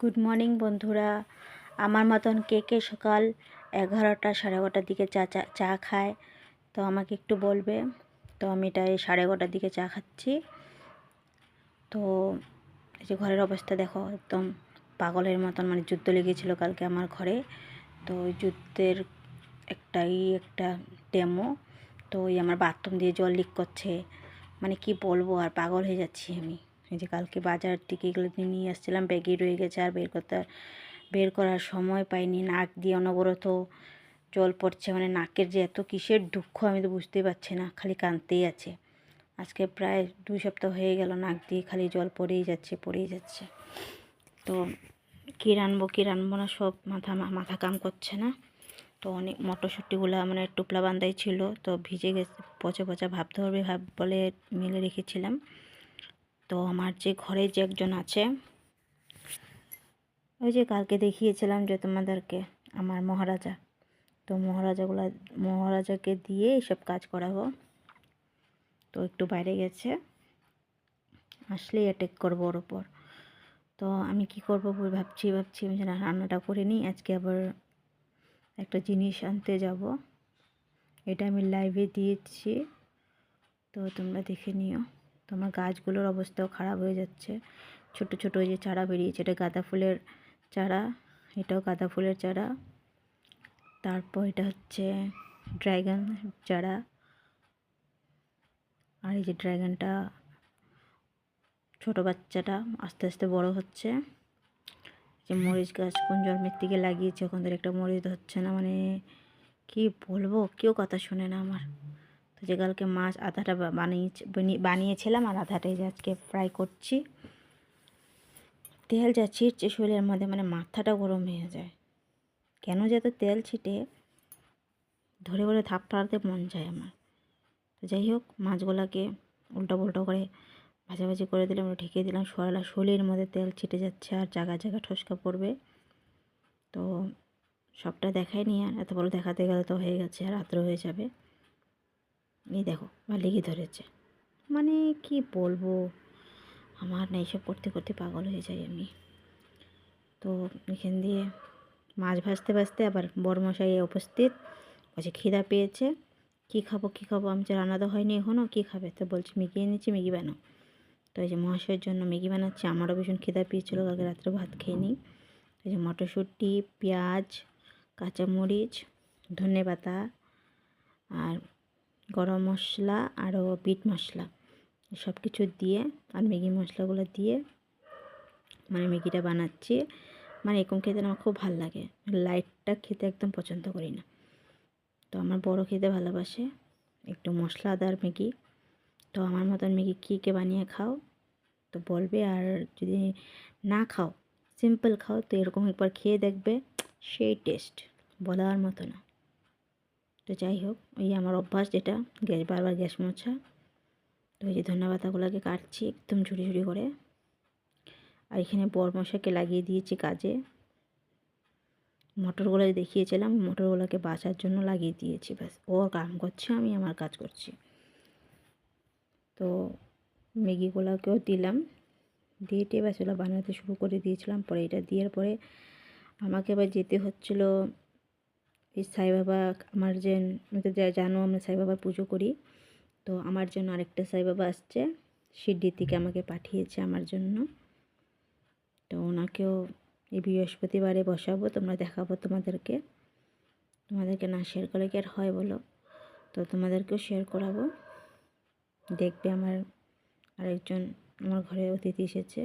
Good morning বন্ধুরা। আমার মতন কে কে সকাল এগারোটা সাড়ে এগারোটার দিকে চা চা চা খায়, তো আমাকে একটু বলবে। তো আমি এটা এই সাড়ে এগারোটার দিকে চা খাচ্ছি। তো এই যে ঘরের অবস্থা দেখো, একদম পাগলের মতন মানে যুদ্ধ লেগেছিলো কালকে আমার ঘরে। তো যুদ্ধের একটাই একটা ডেমো তো ওই আমার বাথরুম দিয়ে জল লিক করছে। মানে কি বলব, আর পাগল হয়ে যাচ্ছি আমি। এই যে কালকে বাজার থেকে এগুলো নিয়ে আসছিলাম, ব্যাগে রয়ে গেছে আর বের করতে বের করার সময় পাইনি। নাক দিয়ে অনবরত জল পড়ছে মানে নাকের যে এত কিসের দুঃখ আমি তো বুঝতেই পারছি না, খালি কাঁদতেই আছে। আজকে প্রায় দুই সপ্তাহ হয়ে গেল, নাক দিয়ে খালি জল পড়েই যাচ্ছে পড়েই যাচ্ছে। তো কী রানবো কী রানবো না, সব মাথা মাথা কাম করছে না। তো অনেক মটরশুঁটিগুলো মানে টুপলা বান্ধাই ছিল, তো ভিজে গেছে, পচা পচা ভাব ধরবে ভাব বলে মেলে রেখেছিলাম। তো আমার যে ঘরে যে একজন আছে, ওই যে কালকে দেখিয়েছিলাম যে তোমাদেরকে, আমার মহারাজা। তো মহারাজাগুলো, মহারাজাকে দিয়ে এইসব কাজ করাবো। তো একটু বাইরে গেছে, আসলেই অ্যাটেক করব ওর ওপর তো আমি কি করব ভাবছি ভাবছি, আমি যেন রান্নাটা করে নিই, আজকে আবার একটা জিনিস আনতে যাব। এটা আমি লাইভে দিয়েছি, তো তোমরা দেখে নিও। তোমার গাছগুলোর অবস্থাও খারাপ হয়ে যাচ্ছে। ছোট ছোট যে চারা বেরিয়েছে, এটা গাঁদা ফুলের চারা, এটাও গাঁদা ফুলের চারা। তারপর এটা হচ্ছে ড্রাগন চারা। আর এই যে ড্রাগনটা ছোট বাচ্চাটা আস্তে আস্তে বড় হচ্ছে। যে মরিচ গাছ কোন জন্মের থেকে লাগিয়েছে, ওখান থেকে একটা মরিচ ধরছে না মানে কি বলব, কেউ কথা শোনে না আমার। তো যে কালকে মাছ আধাটা বানিয়ে বানিয়েছিলাম আর আধাটাই আজকে ফ্রাই করছি। তেল যা ছিটছে শরীরের মধ্যে মানে মাথাটা গরম হয়ে যায়। কেন যে তেল ছিটে? ধরে ধরে থাপ টাড়াতে মন যায় আমার। তো যাই হোক, মাছগুলোকে উল্টো পুল্টো করে ভাজাভাজি করে দিলাম ঢেকে দিলাম সরলা শরীরের মধ্যে তেল ছিটে যাচ্ছে আর জায়গা জায়গা ঠসকা পড়বে। তো সবটা দেখাই নি আর, এত বড় দেখাতে গেলে তো হয়ে গেছে আর রাত্র হয়ে যাবে। এই দেখো বা লেগে ধরেছে। মানে কি বলব? আমার না এইসব করতে করতে পাগল হয়ে যাই আমি। তো এখান দিয়ে মাছ ভাজতে ভাজতে আবার বড় মশাই উপস্থিত। বলছে, খিদা পেয়েছে। কী খাব কী খাব? আমি রান্না তো হয়নি এখনও কী খাবে? তো বলছি ম্যাগি এনেছি ম্যাগি বানাও। তো এই যে মহাশয়ের জন্য ম্যাগি বানাচ্ছি, আমারও ভীষণ খিদা পেয়েছিলো, কালকে রাত্রে ভাত খেয়ে নিই। এই যে মটরশুঁটি, পেঁয়াজ, কাঁচামরিচ ধনে পাতা আর গরম মশলা আরও বিট মশলা সব কিছু দিয়ে আর ম্যাগি মশলাগুলো দিয়ে মানে ম্যাগিটা বানাচ্ছি। মানে এরকম খেতে আমার খুব ভালো লাগে। লাইটটা খেতে একদম পছন্দ করি না। তো আমার বড় খেতে ভালোবাসে একটু মশলাদার ম্যাগি। তো আমার মতন ম্যাগি কী কে বানিয়ে খাও তো বলবে আর যদি না খাও সিম্পল খাও তো এরকম একবার খেয়ে দেখবে, সেই টেস্ট বলার মতো না। তো যাই হোক ওই আমার অভ্যাস যেটা, গ্যাস, বারবার গ্যাস মোছা। তো এই যে ধন্যবাদাগুলোকে কাটছি একদম ঝুড়ি ঝুড়ি করে। আর এখানে বরমশাকে লাগিয়ে দিয়েছি কাজে। মোটরগুলো দেখিয়েছিলাম, মোটরগুলোকে বাঁচার জন্য লাগিয়ে দিয়েছি, ব্যাস। ও কাম করছে, আমি আমার কাজ করছি। তো ম্যাগিগুলোকেও দিলাম। দিয়ে ওগুলো বানাতে শুরু করে দিয়েছিলাম। পরে এটা দেওয়ার পরে আমাকে এবার যেতে হচ্ছিল এই সাই বাবা আমার যে আমি তো জানো আমরা সাই বাবার পুজো করি। তো আমার জন্য আরেকটা সাই বাবা আসছে। শিরডি থেকে আমাকে পাঠিয়েছে আমার জন্য। তো ওনাকেও এই বৃহস্পতিবারে বসাবো, তোমরা দেখাবো তোমাদেরকে। তোমাদেরকে না শেয়ার করলে কি আর হয় বলো? তো তোমাদেরকেও শেয়ার করাবো। দেখবে আমার আরেকজন, আমার ঘরে অতিথি এসেছে।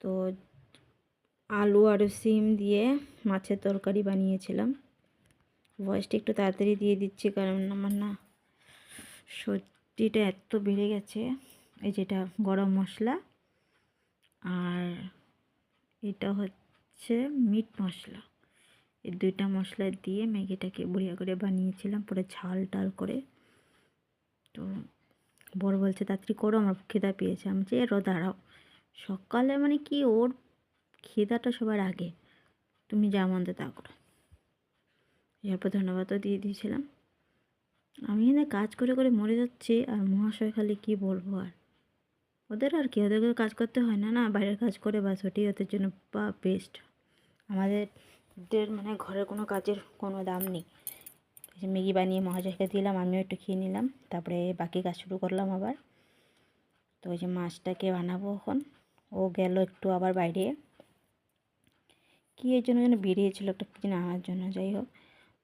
তো আলু আর সিম দিয়ে মাছের তরকারি বানিয়েছিলাম। ভয়েসটা একটু তাড়াতাড়ি দিয়ে দিচ্ছি, কারণ আমার না সর্দিটা এত বেড়ে গেছে। এই যেটা গরম মশলা আর এটা হচ্ছে মিট মশলা। এই দুইটা মশলা দিয়ে ম্যাগিটাকে বড়িয়া করে বানিয়েছিলাম, পরে ঝাল টাল করে। তো বড় বলছে, তাড়াতাড়ি করো, আমার খিদা পেয়েছে। আমি যে এরও দাঁড়াও। সকালে মানে কি ওর খিদাটা সবার আগে। তুমি যা মন্দে তা করো। এরপর ধন্যবাদও দিয়ে দিয়েছিলাম। আমি এখানে কাজ করে করে মরে যাচ্ছি আর মহাশয় খালি কী বলব আর? ওদের আর কি? ওদেরকে কাজ করতে হয় না না? বাইরের কাজ করে বা ওটাই ওদের জন্য বা বেস্ট আমাদের মানে ঘরের কোনো কাজের কোনো দাম নেই। ম্যাগি বানিয়ে মহাজয়কে দিলাম, আমিও একটু খেয়ে নিলাম। তারপরে বাকি কাজ শুরু করলাম আবার। তো ওই যে মাছটাকে বানাবো এখন। ও গেল একটু আবার বাইরে। কী এর জন্য যেন বেরিয়েছিলো একটা কিছু আনার জন্য? যাই হোক,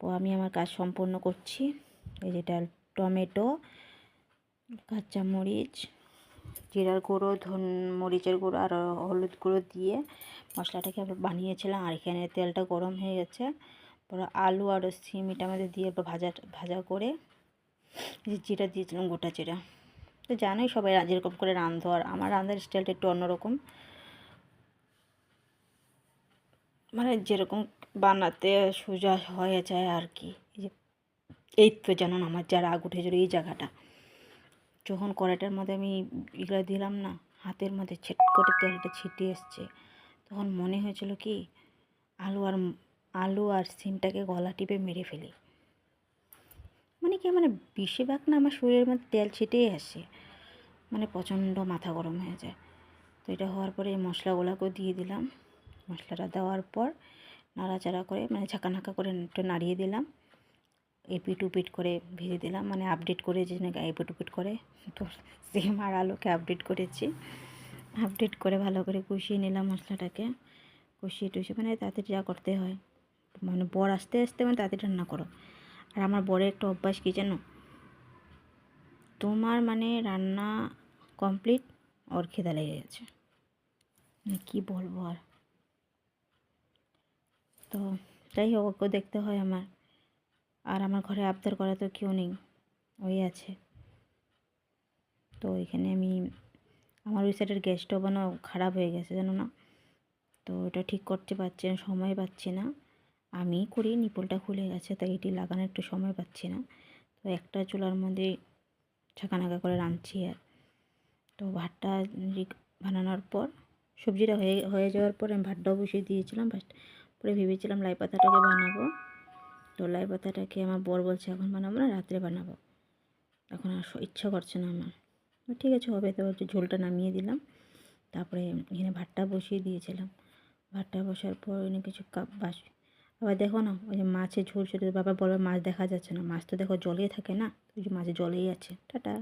তো আমি আমার কাজ সম্পূর্ণ করছি। এই যেটা টমেটো কাঁচামরিচ জিরার গুঁড়ো, ধন, মরিচের গুঁড়ো আর হলুদ গুঁড়ো দিয়ে মশলাটাকে আবার বানিয়েছিলাম। আর এখানে তেলটা গরম হয়ে গেছে। পরে আলু আর সিম এটা আমাদের দিয়ে ভাজা ভাজা করে জিরা দিয়েছিলাম, গোটা জিরা। তো জানোই সবাই যেরকম করে রান্ধো আর আমার রান্নার স্টাইলটা একটু অন্যরকম। মানে যেরকম বানাতে সোজা হয়ে যায় আর কি। এই তো জানুন আমার যা রাগ উঠেছিল এই জায়গাটা। যখন কড়াইটার মধ্যে আমি এগুলো দিলাম না, হাতের মধ্যে ছিট করে তেলটা ছিটিয়ে এসছে, তখন মনে হয়েছিল কি, আলু আর আলু আর সিমটাকে গলা টিপে মেরে ফেলি। মানে কি মানে বেশিরভাগ না আমার শরীরের মধ্যে তেল ছিটেই আসে মানে প্রচণ্ড মাথা গরম হয়ে যায়। তো এটা হওয়ার পরে এই মশলাগুলোকেও দিয়ে দিলাম। মশলাটা দেওয়ার পর নাড়াচাড়া করে মানে ঝাঁকানাকা করে একটু নাড়িয়ে দিলাম। এপিট উপিট করে ভেজে দিলাম মানে আপডেট করে যে নাকি এপিট উপিট করে। তো সেম আর আলুকে আপডেট করেছি। আপডেট করে ভালো করে কষিয়ে নিলাম মশলাটাকে। কষিয়ে টুষিয়ে মানে তাড়াতাড়ি যা করতে হয়। মানে বর আস্তে আস্তে মানে তাড়াতাড়ি রান্না করো। আর আমার বরের একটা অভ্যাস কী জানো? তোমার মানে রান্না কমপ্লিট ওর খিদা লেগে গেছে। মানে কী বলব আর? তো যাই হোক, ওকেও দেখতে হয় আমার। আর আমার ঘরে আবদার করা তো কেউ নেই, ওই আছে। তো এখানে আমি, আমার ওই সাইডের গ্যাস স্টোভও খারাপ হয়ে গেছে, জানো না? তো এটা ঠিক করতে পারছি না, সময় পাচ্ছি না। আমি করি নিপলটা খুলে গেছে, তাই এটি লাগানোর একটু সময় পাচ্ছি না। তো একটা চুলার মধ্যে ছাকানাকা করে রাঁধছি আর। তো ভাতটা বানানোর পর, সবজিটা হয়ে হয়ে যাওয়ার পর আমি ভাতটাও বসিয়ে দিয়েছিলাম ভাত পরে ভেবেছিলাম লাই পাতাটাকে বানাবো। তো লাই পাতাটাকে আমার বর বলছে, এখন বানাবো না, রাত্রে বানাবো। এখন আর ইচ্ছা করছে না আমার। ঠিক আছে, হবে। তো হচ্ছে ঝোলটা নামিয়ে দিলাম। তারপরে এখানে ভাতটা বসিয়ে দিয়েছিলাম। ভাতটা বসার পর এনে কিছু কাপ বাস আবার দেখো না, ওই যে মাছের ঝোল ছোটো, বাবা বলবে মাছ দেখা যাচ্ছে না। মাছ তো দেখো জলেই থাকে না, ওই যে মাছের জলেই আছে। টাটা।